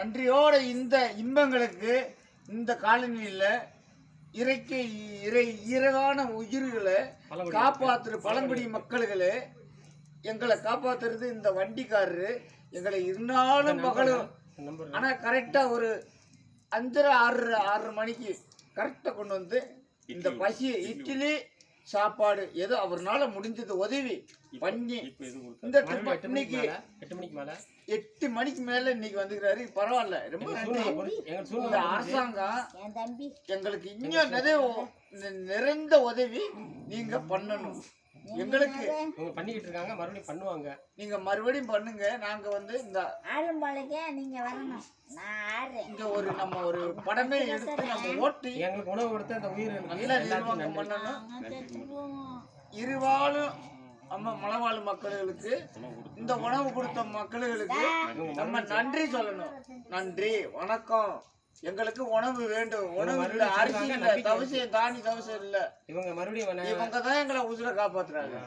நன்றியோட இந்த இன்பங்களுக்கு இந்த காலனியில் இறைக்கு இறை ஈரகான உயிர்களை காப்பாத்துற பழங்குடி மக்களுகளே எங்களை காப்பாத்துறது இந்த வண்டிக்காரரு எங்களை இருந்தாலும் பகலும் நம்பர் ஆனா கரெக்டா ஒரு அஞ்சரை ஆறு ஆறரை மணிக்கு கரெக்டா கொண்டு வந்து இந்த பசி இட்லி. சாப்பாடு ஏதோ அவர்னால முடிஞ்சது உதவி பண்ணி இந்த இன்னைக்கு எட்டு மணிக்கு மேல? எட்டு மணிக்கு மேல இன்னைக்கு வந்துக்கிறாரு. பரவாயில்ல. ரொம்ப நன்றி. அரசாங்கம் எங்களுக்கு இன்னும் நிறைய நிறைந்த உதவி நீங்க பண்ணணும். எங்களுக்கு பண்ணிக்கிட்டு இருக்காங்க. மறுபடியும் பண்ணுவாங்க. நீங்க மறுபடியும் பண்ணுங்க. நாங்க வந்து இந்த ஆளும்பாளைக்கே நீங்க வரணும். இங்க ஒரு நம்ம ஒரு படமே எடுத்து நம்ம ஓட்டி எங்களுக்கு உணவு கொடுத்த அந்த உயிர்களுக்கு நல்ல நிர்வாகம் பண்ணணும். இருவாழும் நம்ம மலைவாழ் மக்களுக்கு இந்த உணவு கொடுத்த மக்களுக்கு நம்ம நன்றி சொல்லணும். நன்றி வணக்கம். எங்களுக்கு உணவு வேண்டும். உணவு இல்ல அரிசி இல்ல தவசம் தானி தவசம் இல்ல. இவங்க மறுபடியும் இவங்க தான் எங்களை உசுர காப்பாத்துறாங்க?